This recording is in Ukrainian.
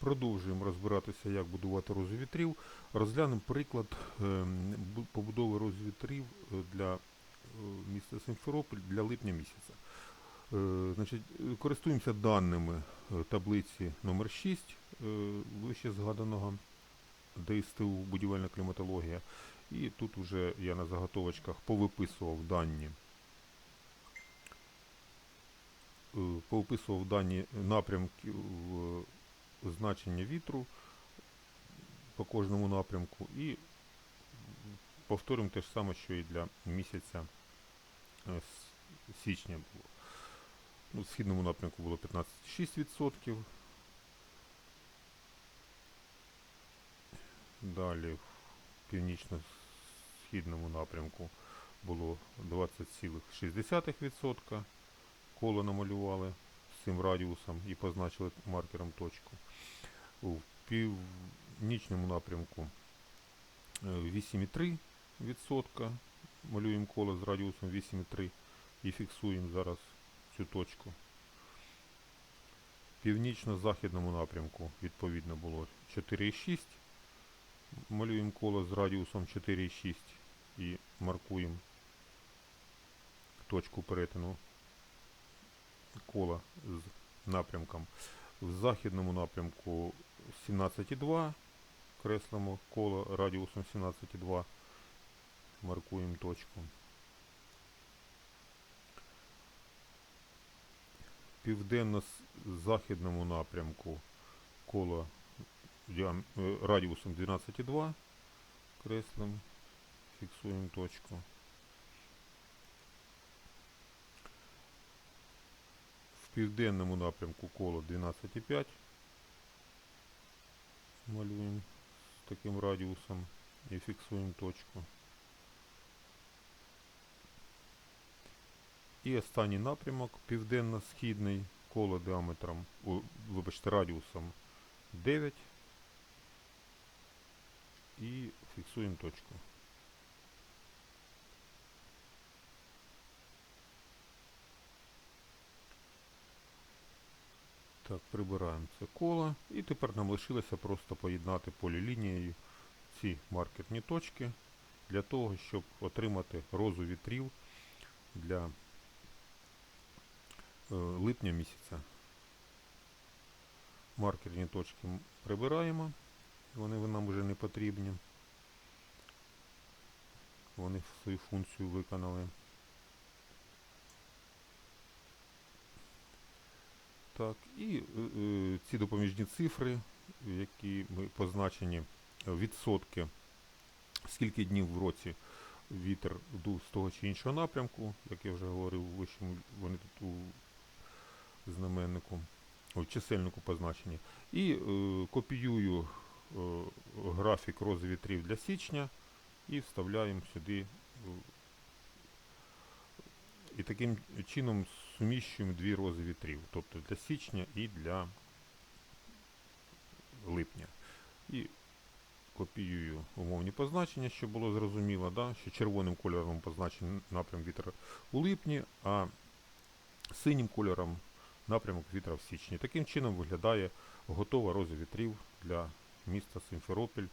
Продовжуємо розбиратися, як будувати розу вітрів. Розглянемо приклад ем, побудови розу вітрів е, для е, міста Симферополь для липня місяця. Е, Значить, користуємося даними таблиці номер 6 е, вище згаданого ДСТУ будівельна кліматологія. І тут вже я на заготовочках повиписував дані. Повиписував дані напрямків значення вітру по кожному напрямку і повторимо те ж саме, що і для місяця е, січня було. Ну, в східному напрямку було 15,6%. Далі в північно-східному напрямку було 20,6%. Коло намалювали цим радіусом і позначили маркером точку. У північному напрямку е, 8,3%. Малюємо коло з радіусом 8,3 і фіксуємо зараз цю точку. Північно-західному напрямку відповідно було 4,6. Малюємо коло з радіусом 4,6 і маркуємо точку перетину кола з напрямком. В західному напрямку 17,2. Креслимо коло радіусом 17,2. Маркуємо точку. Південно-західному напрямку коло е, радіусом 12,2. Креслимо. Фіксуємо точку. Південному напрямку коло 12,5. Малюємо з таким радіусом і фіксуємо точку. І останній напрямок південно-східний коло діаметром, о, вибачте, радіусом 9. І фіксуємо точку. Так, прибираємо це коло. І тепер нам лишилося просто поєднати полілінією ці маркерні точки для того, щоб отримати розу вітрів для е, липня місяця. Маркерні точки прибираємо, вони нам вже не потрібні. Вони свою функцію виконали. Так, і е, е, ці допоміжні цифри, які ми позначені е, відсотки, скільки днів в році вітер дув з того чи іншого напрямку, як я вже говорив, вони тут у знаменнику, у чисельнику позначені. І е, копіюю е, графік рози вітрів для січня і вставляємо сюди. е, і таким чином суміщуємо дві рози вітрів, тобто для січня і для липня. І копіюю умовні позначення, щоб було зрозуміло, да, що червоним кольором позначений напрям вітра у липні, а синім кольором напрямок вітра в січні. Таким чином виглядає готова роза вітрів для міста Симферопіль